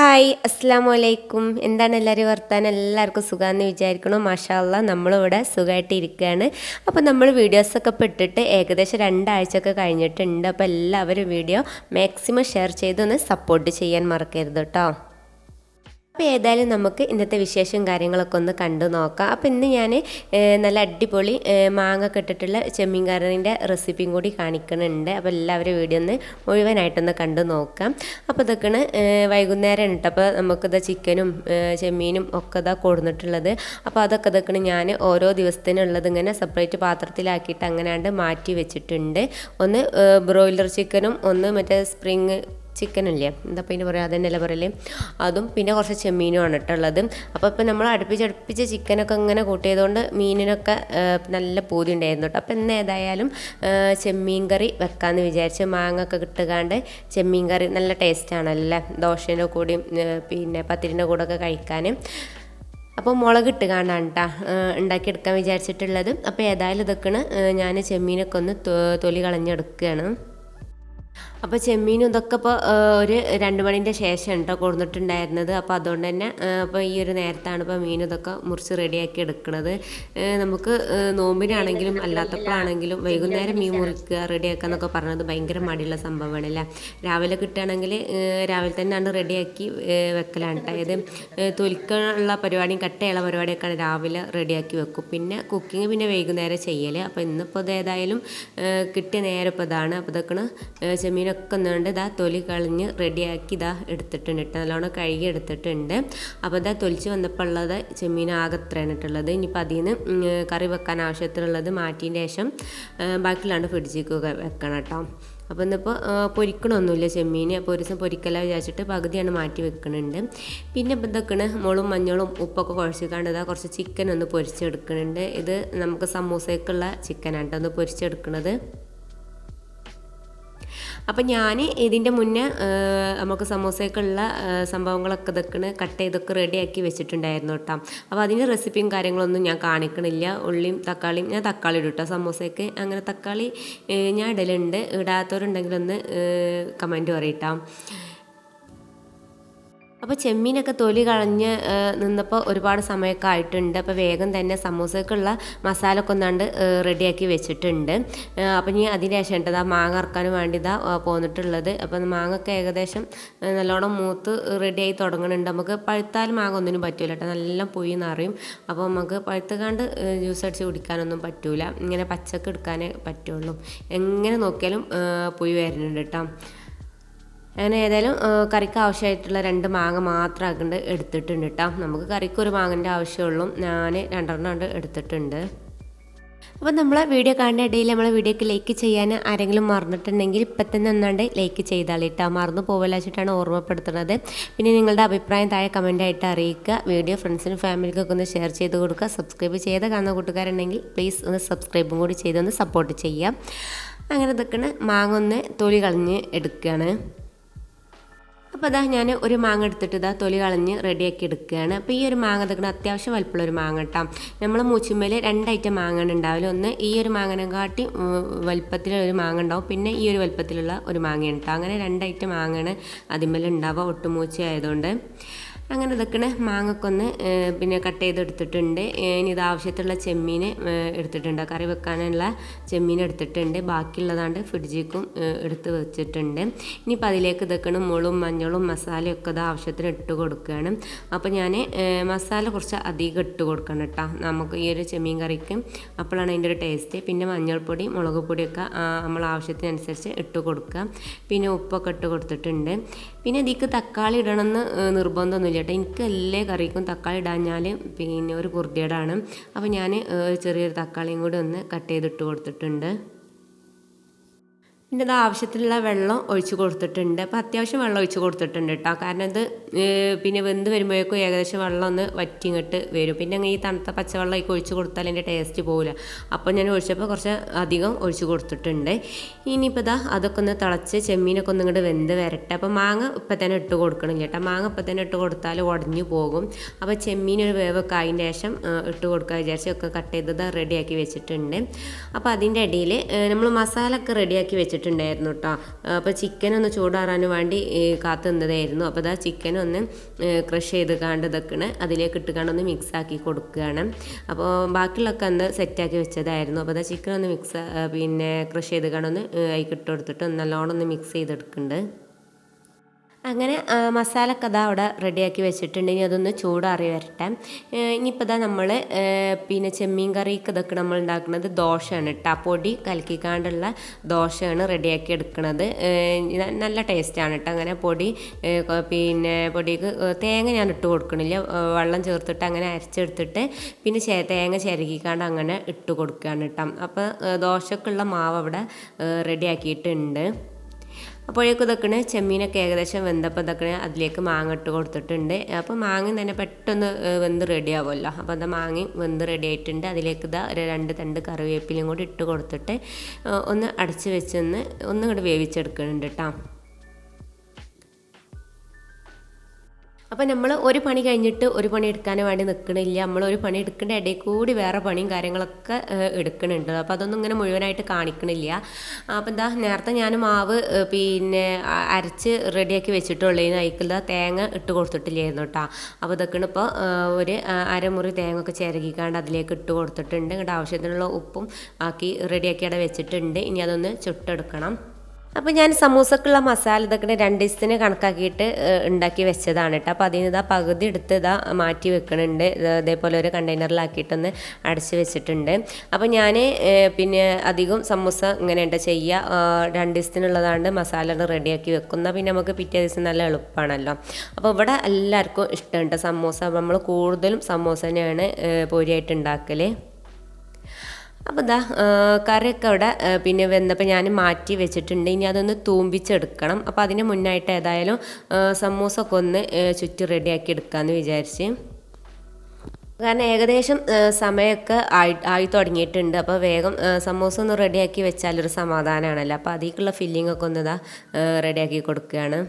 Hi അസ്സാം വലൈക്കും എന്താണ് എല്ലാവരും വർത്താനം? എല്ലാവർക്കും സുഖമാണെന്ന് വിചാരിക്കണോ. മാഷാല്ല നമ്മളിവിടെ സുഖമായിട്ട് ഇരിക്കുകയാണ് അപ്പോൾ നമ്മൾ വീഡിയോസൊക്കെ പെട്ടിട്ട് ഏകദേശം രണ്ടാഴ്ചയൊക്കെ കഴിഞ്ഞിട്ടുണ്ട്. അപ്പോൾ എല്ലാവരും വീഡിയോ മാക്സിമം ഷെയർ ചെയ്തൊന്ന് സപ്പോർട്ട് ചെയ്യാൻ മറക്കരുത് കേട്ടോ അപ്പോൾ ഏതായാലും നമുക്ക് ഇന്നത്തെ വിശേഷം കാര്യങ്ങളൊക്കെ ഒന്ന് കണ്ടു നോക്കാം. അപ്പോൾ ഇന്ന് ഞാൻ നല്ല അടിപൊളി മാങ്ങ കെട്ടിട്ടുള്ള ചെമ്മീൻ കറിന്റെ റെസിപ്പിയും കൂടി കാണിക്കുന്നുണ്ട് അപ്പോൾ എല്ലാവരും വീഡിയോ ഒന്ന് മുഴുവനായിട്ടൊന്ന് കണ്ടു നോക്കാം. അപ്പോൾ ഇതൊക്കെയാണ് വൈകുന്നേരം ഉണ്ട് അപ്പോൾ നമുക്കിത് ചിക്കനും ചെമ്മീനും ഒക്കെ ഇതാ കൊടുന്നിട്ടുള്ളത്. അപ്പോൾ അതൊക്കെ ഇതൊക്കെയാണ് ഞാൻ ഓരോ ദിവസത്തിനുള്ളത് ഇങ്ങനെ സെപ്പറേറ്റ് പാത്രത്തിലാക്കിയിട്ട് അങ്ങനെയാണ്ട് മാറ്റി വെച്ചിട്ടുണ്ട്. ഒന്ന് ബ്രോയിലർ ചിക്കനും ഒന്ന് മറ്റേ സ്പ്രിങ് ചിക്കൻ അല്ലേ എന്താ പിന്നെ പറയുക അതന്നെയല്ല പറയല്ലേ അതും പിന്നെ കുറച്ച് ചെമ്മീനും ആണ് ഇട്ടുള്ളത് അപ്പോൾ ഇപ്പം നമ്മൾ അടുപ്പിച്ചടുപ്പിച്ച് അടുപ്പിച്ച് ചിക്കനൊക്കെ ഇങ്ങനെ കൂട്ടിയതുകൊണ്ട് മീനിനൊക്കെ നല്ല പൂതി ഉണ്ടായിരുന്നു കേട്ടോ. അപ്പോൾ ഇന്ന് ഏതായാലും ചെമ്മീൻ കറി വെക്കാമെന്ന് വിചാരിച്ച് മാങ്ങ ഒക്കെ കിട്ടുകാണ്ട് ചെമ്മീൻ കറി നല്ല ടേസ്റ്റാണല്ലേ ദോശേന്റെ കൂടെയും പിന്നെ പത്തിരിന്റെ കൂടെ ഒക്കെ കഴിക്കാൻ അപ്പോൾ മുളക് ഇട്ട് കാണാണ് കേട്ടോ ഉണ്ടാക്കിയെടുക്കാൻ വിചാരിച്ചിട്ടുള്ളത്. അപ്പോൾ ഏതായാലും ഇതൊക്കെയാണ് ഞാൻ ചെമ്മീനൊക്കെ ഒന്ന് തൊലി കളഞ്ഞെടുക്കുകയാണ്. അപ്പോൾ ചെമ്മീനും ഇതൊക്കെ ഇപ്പോൾ ഒരു രണ്ട് മണിന്റെ ശേഷം കേട്ടോ കൊടുത്തിട്ടുണ്ടായിരുന്നത് അപ്പോൾ അതുകൊണ്ട് തന്നെ അപ്പോൾ ഈ ഒരു നേരത്താണ് ഇപ്പോൾ മീൻ ഇതൊക്കെ മുറിച്ച് റെഡിയാക്കി എടുക്കുന്നത് നമുക്ക് നോമ്പിനാണെങ്കിലും അല്ലാത്തപ്പോഴാണെങ്കിലും വൈകുന്നേരം മീൻ മുറിക്കുക റെഡിയാക്കുക എന്നൊക്കെ പറഞ്ഞത് ഭയങ്കര മടിയുള്ള സംഭവമാണ് അല്ലേ രാവിലെ കിട്ടുകയാണെങ്കിൽ രാവിലെ തന്നെ ആണ് റെഡിയാക്കി വെക്കലാണ് അതായത് തൊലിക്കാനുള്ള പരിപാടിയും കട്ടയുള്ള പരിപാടിയൊക്കെയാണ് രാവിലെ റെഡിയാക്കി വെക്കും. പിന്നെ കുക്കിംഗ് പിന്നെ വൈകുന്നേരം ചെയ്യൽ അപ്പോൾ ഇന്നിപ്പോൾ ഇത് ഏതായാലും കിട്ടിയ നേരം ഇപ്പോൾ ഇതാണ്. അപ്പോൾ ഇതൊക്കെ ചെമ്മീനൊക്കെ ഒന്നുകൊണ്ട് ഇതാ തൊലി കളഞ്ഞ് റെഡിയാക്കി ഇതാ എടുത്തിട്ടുണ്ട് കേട്ടോ നല്ലോണം കഴുകി എടുത്തിട്ടുണ്ട്. അപ്പോൾ ഇതാ തൊലിച്ച് വന്നപ്പോൾ ഉള്ളത് ചെമ്മീൻ ആകെ ഇത്രയാണ് ഇട്ടുള്ളത് ഇനിയിപ്പോൾ അതിൽ നിന്ന് കറി വെക്കാൻ ആവശ്യത്തിനുള്ളത് മാറ്റിയതിന് ശേഷം ഏഹ് ബാക്കിയുള്ളതാണ് ഫ്രിഡ്ജിലേക്ക് വെക്കണം കേട്ടോ അപ്പോൾ ഇന്നിപ്പോൾ പൊരിക്കണമൊന്നുമില്ല ചെമ്മീൻ അപ്പോൾ ഒരു ദിവസം പൊരിക്കല വിചാരിച്ചിട്ട് പകുതിയാണ് മാറ്റി വെക്കുന്നുണ്ട് പിന്നെ ഇപ്പോൾ ഇതൊക്കെയാണ് മുളും മഞ്ഞളും ഉപ്പൊക്കെ കുഴച്ചിക്കാണ്ട് ഇതാ കുറച്ച് ചിക്കൻ ഒന്ന് പൊരിച്ചെടുക്കുന്നുണ്ട് ഇത് നമുക്ക് സമൂസയ്ക്കുള്ള ചിക്കനാണ് കേട്ടോ ഒന്ന് പൊരിച്ചെടുക്കുന്നത് അപ്പം ഞാൻ ഇതിന്റെ മുന്നേ നമുക്ക് സമൂസയ്ക്കുള്ള സംഭവങ്ങളൊക്കെ ഇതൊക്കെ കട്ട് ചെയ്തൊക്കെ റെഡിയാക്കി വെച്ചിട്ടുണ്ടായിരുന്നു കേട്ടോ അപ്പോൾ അതിന്റെ റെസിപ്പിയും കാര്യങ്ങളൊന്നും ഞാൻ കാണിക്കണില്ല. ഉള്ളിയും തക്കാളിയും ഞാൻ തക്കാളി ഇടും കേട്ടോ സമൂസയ്ക്ക് അങ്ങനെ തക്കാളി ഞാൻ ഇടലുണ്ട്. ഇടാത്തവരുണ്ടെങ്കിലൊന്ന് കമന്റ് പറയട്ടോ അപ്പോൾ ചെമ്മീനൊക്കെ തൊലി കളഞ്ഞ് നിന്നപ്പോൾ ഒരുപാട് സമയമൊക്കെ ആയിട്ടുണ്ട്. അപ്പോൾ വേഗം തന്നെ സമൂസക്കുള്ള മസാല ഒക്കെ ഒന്നാണ്ട് റെഡിയാക്കി വെച്ചിട്ടുണ്ട്. അപ്പം ഇനി അതിന് ശേഷം ഇതാ മാങ്ങ അറക്കാൻ വേണ്ടി ഇതാ പോന്നിട്ടുള്ളത്. അപ്പം മാങ്ങൊക്കെ ഏകദേശം നല്ലോണം മൂത്ത് റെഡിയായി തുടങ്ങുന്നുണ്ട് നമുക്ക് പഴുത്താൽ മാങ്ങ ഒന്നിനും പറ്റൂല കേട്ടോ. നല്ല പൊയി നിറയും. അപ്പോൾ നമുക്ക് പഴുത്തുകാണ്ട് ജ്യൂസ് അടിച്ച് കുടിക്കാനൊന്നും പറ്റൂല. ഇങ്ങനെ പച്ചക്ക് എടുക്കാനേ പറ്റുള്ളൂ. എങ്ങനെ നോക്കിയാലും പൊയി വരുന്നുണ്ട് കേട്ടോ. അങ്ങനെ ഏതായാലും കറിക്ക് ആവശ്യമായിട്ടുള്ള രണ്ട് മാങ്ങ മാത്രം ആക്കണ്ട് എടുത്തിട്ടുണ്ട് കേട്ടോ നമുക്ക് കറിക്ക് ഒരു മാങ്ങന്റെ ആവശ്യമുള്ളൂ ഞാൻ രണ്ടെണ്ണം കൊണ്ട് എടുത്തിട്ടുണ്ട്. അപ്പോൾ നമ്മളെ വീഡിയോ കാണുന്ന ഇടയിൽ നമ്മളെ വീഡിയോക്ക് ലൈക്ക് ചെയ്യാൻ ആരെങ്കിലും മറന്നിട്ടുണ്ടെങ്കിൽ ഇപ്പം തന്നെ ഒന്നാണ്ട് ലൈക്ക് ചെയ്താളിട്ടാ മറന്നു പോകില്ല വെച്ചിട്ടാണ് ഓർമ്മപ്പെടുത്തുന്നത്. പിന്നെ നിങ്ങളുടെ അഭിപ്രായം താഴെ കമന്റായിട്ട് അറിയിക്കുക. വീഡിയോ ഫ്രണ്ട്സിനും ഫാമിലിക്കൊക്കെ ഒന്ന് ഷെയർ ചെയ്ത് കൊടുക്കുക. സബ്സ്ക്രൈബ് ചെയ്ത് കാണുന്ന കൂട്ടുകാരുണ്ടെങ്കിൽ പ്ലീസ് ഒന്ന് സബ്സ്ക്രൈബും കൂടി ചെയ്തൊന്ന് സപ്പോർട്ട് ചെയ്യാം. അങ്ങനെ ഇതൊക്കെയാണ് മാങ്ങ ഒന്ന് തൊലി കളഞ്ഞ് എടുക്കുകയാണ് അപ്പോൾ അതാ ഞാൻ ഒരു മാങ്ങ എടുത്തിട്ട് ഇതാ തൊലി കളഞ്ഞ് റെഡിയാക്കി എടുക്കുകയാണ്. അപ്പോൾ ഈ ഒരു മാങ്ങ എടുക്കണം അത്യാവശ്യം വലിപ്പമുള്ള ഒരു മാങ്ങ കേട്ടോ നമ്മൾ മൂച്ചുമ്മേൽ രണ്ടൈറ്റം മാങ്ങയാണ് ഉണ്ടാവില്ല ഒന്ന് ഈ ഒരു മാങ്ങനെ കാട്ടി വലിപ്പത്തിലുള്ള ഒരു മാങ്ങ ഉണ്ടാവും. പിന്നെ ഈ ഒരു വലിപ്പത്തിലുള്ള ഒരു മാങ്ങ ഉണ്ടാവും അങ്ങനെ രണ്ടൈറ്റം മാങ്ങയാണ് അതിന്മേൽ ഉണ്ടാവുക. ഒട്ടുമൂച്ച ആയതുകൊണ്ട് അങ്ങനെ ഇതൊക്കെ മാങ്ങക്കൊന്ന് പിന്നെ കട്ട് ചെയ്തെടുത്തിട്ടുണ്ട്. ഇനി ഇത് ആവശ്യത്തുള്ള ചെമ്മീൻ എടുത്തിട്ടുണ്ട്. കറി വെക്കാനുള്ള ചെമ്മീൻ എടുത്തിട്ടുണ്ട്. ബാക്കിയുള്ളതാണ്ട് ഫ്രിഡ്ജിക്കും എടുത്ത് വെച്ചിട്ടുണ്ട്. ഇനിയിപ്പോൾ അതിലേക്ക് ഇതൊക്കെ മുളും മഞ്ഞളും മസാലയും ഒക്കെ ഇത് ആവശ്യത്തിന് ഇട്ട് കൊടുക്കുകയാണ് അപ്പോൾ ഞാൻ മസാല കുറച്ച് അധികം ഇട്ട് കൊടുക്കണം കേട്ടോ. നമുക്ക് ഈ ഒരു ചെമ്മീൻ കറിക്ക് അപ്പോഴാണ് അതിന്റെ ഒരു ടേസ്റ്റ്. പിന്നെ മഞ്ഞൾപ്പൊടി മുളക് പൊടിയൊക്കെ നമ്മൾ ആവശ്യത്തിനനുസരിച്ച് ഇട്ട് കൊടുക്കുക. പിന്നെ ഉപ്പൊക്കെ ഇട്ട് കൊടുത്തിട്ടുണ്ട്. പിന്നെ ഇതിക്ക് തക്കാളി ഇടണമെന്ന് നിർബന്ധമൊന്നുമില്ല കേട്ടോ. എനിക്ക് എല്ലാ കറിക്കും തക്കാളി ഇടാഞ്ഞാൽ പിന്നെ ഒരു കുർദിയേടാണ് അപ്പോൾ ഞാൻ ചെറിയൊരു തക്കാളിയും കൂടി ഒന്ന് കട്ട് ചെയ്തിട്ട് കൊടുത്തിട്ടുണ്ട്. പിന്നെ ഇത് ആവശ്യത്തിനുള്ള വെള്ളം ഒഴിച്ച് കൊടുത്തിട്ടുണ്ട്. അപ്പോൾ അത്യാവശ്യം വെള്ളം ഒഴിച്ച് കൊടുത്തിട്ടുണ്ട് കേട്ടോ കാരണം ഇത് പിന്നെ വെന്ത് വരുമ്പോഴേക്കും ഏകദേശം വെള്ളം ഒന്ന് വറ്റിങ്ങോട്ട് വരും. പിന്നെ ഈ തണുത്ത പച്ചവെള്ളം ഒക്കെ ഒഴിച്ച് കൊടുത്താൽ അതിന്റെ ടേസ്റ്റ് പോകില്ല അപ്പോൾ ഞാൻ ഒഴിച്ചപ്പോൾ കുറച്ച് അധികം ഒഴിച്ച് കൊടുത്തിട്ടുണ്ട്. ഇനിയിപ്പോൾ ഇതാ അതൊക്കെ ഒന്ന് തിളച്ച് ചെമ്മീനൊക്കെ ഒന്ന് ഇങ്ങോട്ട് വെന്ത് വരട്ടെ. അപ്പോൾ മാങ്ങ ഇപ്പം തന്നെ ഇട്ട് കൊടുക്കണം ചേട്ടാ മാങ്ങ ഇപ്പം തന്നെ ഇട്ട് കൊടുത്താൽ ഉടഞ്ഞു പോകും. അപ്പോൾ ചെമ്മീൻ ഒരു വേവൊക്കെ ആയതിന് ശേഷം ഇട്ട് കൊടുക്കുക വിചാരിച്ച് ഒക്കെ കട്ട് ചെയ്തത് റെഡിയാക്കി വെച്ചിട്ടുണ്ട്. അപ്പോൾ അതിന്റെ ഇടയിൽ നമ്മൾ മസാല റെഡിയാക്കി വെച്ചിട്ടുണ്ട്. വെച്ചിട്ടുണ്ടായിരുന്നു കേട്ടോ അപ്പോൾ ചിക്കൻ ഒന്ന് ചൂടാറാൻ വേണ്ടി കാത്തു നിന്നതായിരുന്നു അപ്പോൾ അതാ ചിക്കൻ ഒന്ന് ക്രഷ് ചെയ്ത് കാണ്ട് ഇതൊക്കെയാണ് അതിലേക്ക് ഇട്ട് ഒന്ന് മിക്സ് ആക്കി കൊടുക്കുകയാണ്. അപ്പോൾ ബാക്കിയുള്ളൊക്കെ അന്ന് സെറ്റാക്കി വെച്ചതായിരുന്നു. അപ്പോൾ അതാ ചിക്കൻ ഒന്ന് മിക്സ് പിന്നെ ക്രഷ് ചെയ്ത് കണ്ടൊന്ന് അതിൽ ഇട്ട് കൊടുത്തിട്ട് നല്ലോണം ഒന്ന് മിക്സ് ചെയ്തെടുക്കുന്നുണ്ട്. അങ്ങനെ മസാലയൊക്കെ അതാ അവിടെ റെഡിയാക്കി വെച്ചിട്ടുണ്ട്. ഇനി അതൊന്ന് ചൂടാറി വരട്ടെ. ഇനിയിപ്പോൾ ഇതാ നമ്മൾ പിന്നെ ചെമ്മീൻ കറിക്ക് ഇതൊക്കെ നമ്മൾ ഉണ്ടാക്കുന്നത് ദോശയാണ് കേട്ടോ കലക്കിക്കാണ്ടുള്ള ദോശയാണ് റെഡിയാക്കി എടുക്കുന്നത് നല്ല ടേസ്റ്റാണ് കേട്ടോ അങ്ങനെ പൊടി പിന്നെ പൊടിക്ക് തേങ്ങ ഞാൻ ഇട്ട് കൊടുക്കണില്ല. വെള്ളം ചേർത്തിട്ട് അങ്ങനെ അരച്ചെടുത്തിട്ട് പിന്നെ തേങ്ങ ചിരകിക്കാണ്ട് അങ്ങനെ ഇട്ട് കൊടുക്കുകയാണ് കേട്ടോ അപ്പോൾ ദോശക്കുള്ള മാവ് അവിടെ റെഡിയാക്കിയിട്ടുണ്ട്. അപ്പോഴേക്കും ഇതൊക്കെ ചെമ്മീനൊക്കെ ഏകദേശം വെന്തപ്പോൾ ഇതൊക്കെ അതിലേക്ക് മാങ്ങ ഇട്ട് കൊടുത്തിട്ടുണ്ട്. അപ്പോൾ മാങ്ങ തന്നെ പെട്ടെന്ന് വെന്ത് റെഡി ആവുമല്ലോ. അപ്പോൾ അത് മാങ്ങ വെന്ത് റെഡി ആയിട്ടുണ്ട്. അതിലേക്ക് ഇതാ ഒരു രണ്ട് തണ്ട് കറിവേപ്പിലയും കൂടി ഇട്ട് കൊടുത്തിട്ട് ഒന്ന് അടച്ച് വെച്ചൊന്ന് ഒന്നും കൂടി വേവിച്ചെടുക്കുന്നുണ്ട് കേട്ടോ. അപ്പോൾ നമ്മൾ ഒരു പണി കഴിഞ്ഞിട്ട് ഒരു പണി എടുക്കാൻ വേണ്ടി നിൽക്കണില്ല നമ്മൾ ഒരു പണി എടുക്കേണ്ട ഇടയിൽ കൂടി വേറെ പണിയും കാര്യങ്ങളൊക്കെ എടുക്കണുണ്ട്. അപ്പോൾ അതൊന്നും ഇങ്ങനെ മുഴുവനായിട്ട് കാണിക്കണില്ല. അപ്പോൾ എന്താ നേരത്തെ ഞാൻ മാവ് പിന്നെ അരച്ച് റെഡിയാക്കി വെച്ചിട്ടുള്ളതിന് അതിക്കുള്ള തേങ്ങ ഇട്ട് കൊടുത്തിട്ടില്ലായിരുന്നു കേട്ടോ അപ്പോൾ ഇതൊക്കെയാണ് ഇപ്പോൾ ഒരു അരമുറി തേങ്ങ ഒക്കെ ചിരകിക്കാണ്ട് അതിലേക്ക് ഇട്ട് കൊടുത്തിട്ടുണ്ട്. ഇങ്ങോട്ട് ആവശ്യത്തിനുള്ള ഉപ്പും ആക്കി റെഡിയാക്കി അവിടെ വെച്ചിട്ടുണ്ട്. ഇനി അതൊന്ന് ചുട്ടെടുക്കണം. അപ്പോൾ ഞാൻ സമൂസക്കുള്ള മസാല ഇതൊക്കെ രണ്ട് ദിവസത്തിന് കണക്കാക്കിയിട്ട് ഉണ്ടാക്കി വെച്ചതാണ് കേട്ടോ. അപ്പോൾ അതിന് ഇതാ പകുതി എടുത്ത് ഇതാ മാറ്റി വെക്കണുണ്ട്. ഇതേപോലെ ഒരു കണ്ടെയ്നറിലാക്കിയിട്ടൊന്ന് അടച്ച് വെച്ചിട്ടുണ്ട്. അപ്പോൾ ഞാൻ പിന്നെ അധികം സമൂസ ഇങ്ങനെ ഉണ്ട് ചെയ്യുക രണ്ട് ദിവസത്തിനുള്ളതാണ്ട് മസാല റെഡിയാക്കി വെക്കുന്ന പിന്നെ നമുക്ക് പിറ്റേ ദിവസം നല്ല എളുപ്പമാണല്ലോ അപ്പോൾ ഇവിടെ എല്ലാവർക്കും ഇഷ്ടമുണ്ട് സമൂസ. നമ്മൾ കൂടുതലും സമൂസ തന്നെയാണ് പൊരിയായിട്ട് ഉണ്ടാക്കൽ അപ്പോൾ ഇതാ കറിയൊക്കെ അവിടെ പിന്നെ വെന്തപ്പോൾ ഞാൻ മാറ്റി വെച്ചിട്ടുണ്ട്. ഇനി അതൊന്ന് തൂമ്പിച്ചെടുക്കണം. അപ്പോൾ അതിന് മുന്നായിട്ട് ഏതായാലും സമൂസ ഒക്കെ ഒന്ന് ചുറ്റി റെഡിയാക്കി എടുക്കാമെന്ന് വിചാരിച്ച്. കാരണം ഏകദേശം സമയമൊക്കെ ആയി ആയി തുടങ്ങിയിട്ടുണ്ട്. അപ്പോൾ വേഗം സമൂസ ഒന്ന് റെഡിയാക്കി വെച്ചാലൊരു സമാധാനമാണല്ലോ അപ്പോൾ അതിലേക്കുള്ള ഫില്ലിങ്ങൊക്കെ ഒന്ന് ഇതാ റെഡിയാക്കി കൊടുക്കുകയാണ്.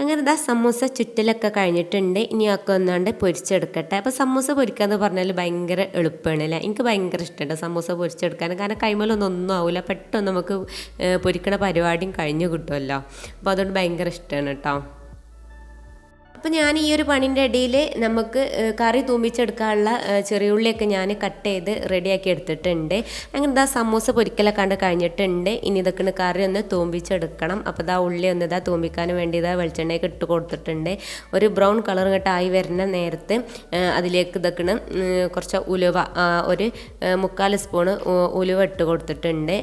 അങ്ങനെ ഇതാ സമൂസ ചുറ്റലൊക്കെ കഴിഞ്ഞിട്ടുണ്ട്. ഇനി ഒക്കെ ഒന്നാണ്ട് പൊരിച്ചെടുക്കട്ടെ. അപ്പോൾ സമൂസ പൊരിക്കുക എന്ന് പറഞ്ഞാൽ ഭയങ്കര എളുപ്പമാണ് അല്ലേ? എനിക്ക് ഭയങ്കര ഇഷ്ടമുണ്ട് സമൂസ പൊരിച്ചെടുക്കാൻ. കാരണം കൈമലൊന്നും ഒന്നും ആവില്ല പെട്ടെന്ന് നമുക്ക് പൊരിക്കണ പരിപാടിയും കഴിഞ്ഞ് കിട്ടുമല്ലോ. അപ്പോൾ അതുകൊണ്ട് ഭയങ്കര ഇഷ്ടമാണ് കേട്ടോ. അപ്പോൾ ഞാൻ ഈ ഒരു പണിന്റെ ഇടയിൽ നമുക്ക് കറി തൂമ്പിച്ചെടുക്കാനുള്ള ചെറിയ ഉള്ളിയൊക്കെ ഞാൻ കട്ട് ചെയ്ത് റെഡിയാക്കി എടുത്തിട്ടുണ്ട്. അങ്ങനെ ഇതാ സമൂസ പൊരിക്കലൊക്കെ കണ്ട് കഴിഞ്ഞിട്ടുണ്ട്. ഇനി ഇതൊക്കെ കറി ഒന്ന് തൂമ്പിച്ചെടുക്കണം. അപ്പോൾ ഇതാ ഉള്ളി ഒന്ന് ഇതാ തൂമ്പിക്കാൻ വേണ്ടി ഇതാ വെളിച്ചെണ്ണയൊക്കെ ഇട്ട് കൊടുത്തിട്ടുണ്ട്. ഒരു ബ്രൗൺ കളർ ആയി വരുന്ന നേരത്ത് അതിലേക്ക് ഇതൊക്കെ കുറച്ച് ഉലുവ ഒരു മുക്കാൽ സ്പൂണ് ഉലുവ ഇട്ട് കൊടുത്തിട്ടുണ്ട്.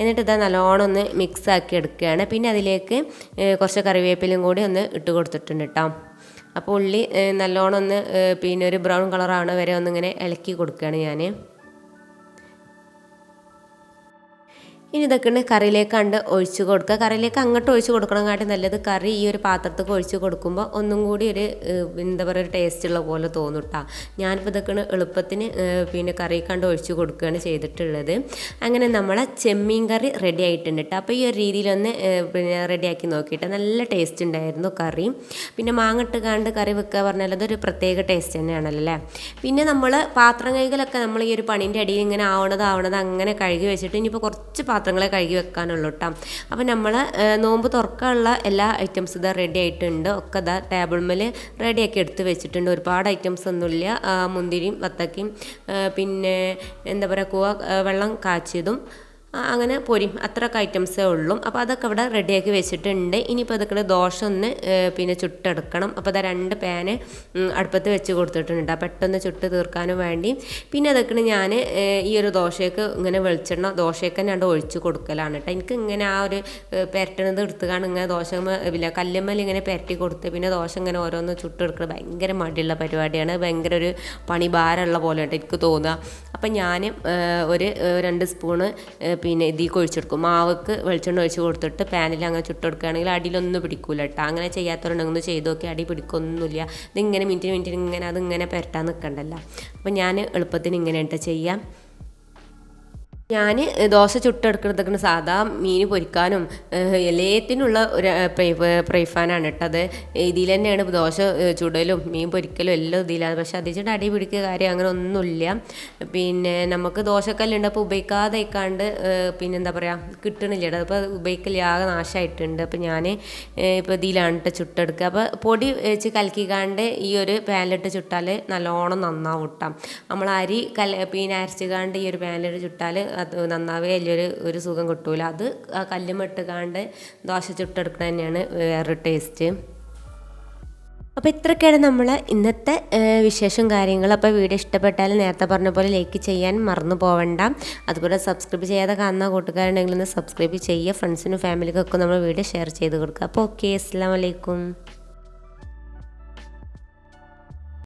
എന്നിട്ട് ഇതാ നല്ലോണം ഒന്ന് മിക്സ് ആക്കി എടുക്കുകയാണ്. പിന്നെ അതിലേക്ക് കുറച്ച് കറിവേപ്പിലും കൂടി ഒന്ന് ഇട്ട് കൊടുത്തിട്ടുണ്ട് കേട്ടോ അപ്പോൾ ഉള്ളി നല്ലോണം ഒന്ന് പിന്നെ ഒരു ബ്രൗൺ കളറാണ് വരെ ഒന്നിങ്ങനെ ഇളക്കി കൊടുക്കുകയാണ് ഞാൻ ഇനി ഇതൊക്കെ കറിയിലേക്ക് കണ്ട് ഒഴിച്ച് കൊടുക്കുക കറിയിലേക്ക് അങ്ങോട്ട് ഒഴിച്ച് കൊടുക്കണം കാട്ടി നല്ലത് കറി ഈ ഒരു പാത്രത്തേക്ക് ഒഴിച്ച് കൊടുക്കുമ്പോൾ ഒന്നും കൂടി ഒരു എന്താ പറയുക ഒരു ടേസ്റ്റ് ഉള്ള പോലെ തോന്നും ഞാനിപ്പോൾ ഇതൊക്കെ എളുപ്പത്തിന് പിന്നെ കറി കണ്ട് ഒഴിച്ച് കൊടുക്കുകയാണ് ചെയ്തിട്ടുള്ളത്. അങ്ങനെ നമ്മളെ ചെമ്മീൻ കറി റെഡി ആയിട്ടുണ്ട് കേട്ടോ അപ്പോൾ ഈ ഒരു രീതിയിലൊന്ന് പിന്നെ റെഡിയാക്കി നോക്കിയിട്ട് നല്ല ടേസ്റ്റ് ഉണ്ടായിരുന്നു കറി. പിന്നെ മാങ്ങിട്ട് കണ്ട് കറി വെക്കുക പറഞ്ഞാൽ അതൊരു പ്രത്യേക ടേസ്റ്റ് തന്നെയാണല്ലോ അല്ലേ പിന്നെ നമ്മൾ പാത്രം കൈകളൊക്കെ നമ്മൾ ഈ ഒരു പണീന്റെ അടിയിൽ ഇങ്ങനെ ആവണത് ആവണത് അങ്ങനെ കഴുകി വെച്ചിട്ട് ഇനിയിപ്പോൾ കുറച്ച് പാത്രങ്ങളെ കഴുകി വെക്കാനുള്ളൂ കേട്ടോ അപ്പോൾ നമ്മൾ നോമ്പ് തുറക്കാനുള്ള എല്ലാ ഐറ്റംസ് ഇതാ റെഡി ആയിട്ടുണ്ട്. ഒക്കെ ഇതാ ടേബിൾമേൽ റെഡിയാക്കി എടുത്ത് വെച്ചിട്ടുണ്ട്. ഒരുപാട് ഐറ്റംസ് ഒന്നുമില്ല. മുന്തിരിയും വത്തക്കയും പിന്നെ എന്താ പറയുക വെള്ളം കാച്ചിയതും അങ്ങനെ പൊരിയും. അത്രയൊക്കെ ഐറ്റംസേ ഉള്ളൂ. അപ്പോൾ അതൊക്കെ ഇവിടെ റെഡിയാക്കി വെച്ചിട്ടുണ്ട്. ഇനിയിപ്പോൾ അതൊക്കെ ദോശ ഒന്ന് പിന്നെ ചുട്ടെടുക്കണം. അപ്പോൾ അതാ രണ്ട് പാന് അടുപ്പത്ത് വെച്ച് കൊടുത്തിട്ടുണ്ട്. പെട്ടെന്ന് ചുട്ട് തീർക്കാനും വേണ്ടി. പിന്നെ അതൊക്കെ ഞാൻ ഈ ഒരു ദോശയ്ക്ക് ഇങ്ങനെ വെളിച്ചെണ്ണ ദോശയൊക്കെ ഞാൻ ഒഴിച്ച് കൊടുക്കലാണ് കേട്ടോ എനിക്ക് ഇങ്ങനെ ആ ഒരു പെരട്ടണത് എടുത്തുകാണ് ഇങ്ങനെ ദോശ ഇല്ല കല്ലുമ്മൽ ഇങ്ങനെ പെരട്ടി കൊടുത്ത് പിന്നെ ദോശ ഇങ്ങനെ ഓരോന്ന് ചുട്ടെടുക്കുന്നത് ഭയങ്കര മടിയുള്ള പരിപാടിയാണ്. ഭയങ്കര ഒരു പണിഭാരമുള്ള പോലെ പോലെ എനിക്ക് തോന്നുക. അപ്പം ഞാൻ ഒരു രണ്ട് സ്പൂണ് പിന്നെ ഇതിൽ ഒഴിച്ചെടുക്കും മാവക്ക് വെളിച്ചെണ്ണ ഒഴിച്ച് കൊടുത്തിട്ട് പാനിൽ അങ്ങനെ ചുട്ടെടുക്കുകയാണെങ്കിൽ അടിയിലൊന്നും പിടിക്കൂല കേട്ടോ അങ്ങനെ ചെയ്യാത്തവരുണ്ടെങ്കിൽ ചെയ്ത് നോക്കി. അടി പിടിക്കൊന്നുമില്ല. ഇതിങ്ങനെ മിനിറ്റിന് മിനിറ്റിന് ഇങ്ങനെ അതിങ്ങനെ പെരട്ടാൻ നിൽക്കണ്ടല്ലോ. അപ്പോൾ ഞാൻ എളുപ്പത്തിന് ഇങ്ങനെ ചെയ്യാം. ഞാൻ ദോശ ചുട്ടെടുക്കുന്നതൊക്കെ സാധാ മീൻ പൊരിക്കാനും എല്ലാത്തിനുള്ള ഒരു പ്രൈഫാനാണ് ഇട്ടത് ഇതിൽ തന്നെയാണ് ദോശ ചുടലും മീൻ പൊരിക്കലും എല്ലാം ഇതിലാണ്. പക്ഷെ അതിച്ചിട്ട് അടി പിടിക്കുക കാര്യം അങ്ങനെ ഒന്നുമില്ല. പിന്നെ നമുക്ക് ദോശക്കല്ലുണ്ട് അപ്പോൾ ഉപയോഗിക്കാതെ ഇക്കാണ്ട് ഏഹ്, പിന്നെ എന്താ പറയുക കിട്ടണില്ല അപ്പോൾ ഉപയോഗിക്കൽ ആകെ നാശമായിട്ടുണ്ട് അപ്പോൾ ഞാൻ ഇപ്പോൾ ഇതിലാണ് ഇട്ട് ചുട്ടെടുക്കുക. അപ്പോൾ പൊടി വെച്ച് കലക്കിക്കാണ്ട് ഈ ഒരു പാനിലിട്ട് ചുട്ടാൽ നല്ലോണം നന്നാവും ഇട്ടാം നമ്മൾ അരി കല പിന്നെ അരച്ചുകാണ്ട് ഈ ഒരു പാനിലിട്ട് ചുട്ടാൽ അത് നന്നാവേ വലിയൊരു ഒരു സുഖം കിട്ടൂല. അത് ആ കല്ലുമിട്ടുകാണ്ട് ദോശ ചുട്ടെടുക്കുന്നത് തന്നെയാണ് വേറൊരു ടേസ്റ്റ്. അപ്പോൾ ഇത്രയൊക്കെയാണ് നമ്മൾ ഇന്നത്തെ വിശേഷം കാര്യങ്ങൾ. അപ്പോൾ വീഡിയോ ഇഷ്ടപ്പെട്ടാൽ നേരത്തെ പറഞ്ഞ പോലെ ലൈക്ക് ചെയ്യാൻ മറന്നു പോവണ്ട. അതുപോലെ സബ്സ്ക്രൈബ് ചെയ്യാതെ കാണുന്ന കൂട്ടുകാരുണ്ടെങ്കിൽ ഒന്ന് സബ്സ്ക്രൈബ് ചെയ്യുക. ഫ്രണ്ട്സിനും ഫാമിലിക്കൊക്കെ നമ്മൾ വീഡിയോ ഷെയർ ചെയ്ത് കൊടുക്കുക. അപ്പോൾ ഓക്കെ അസ്സാം വലൈക്കും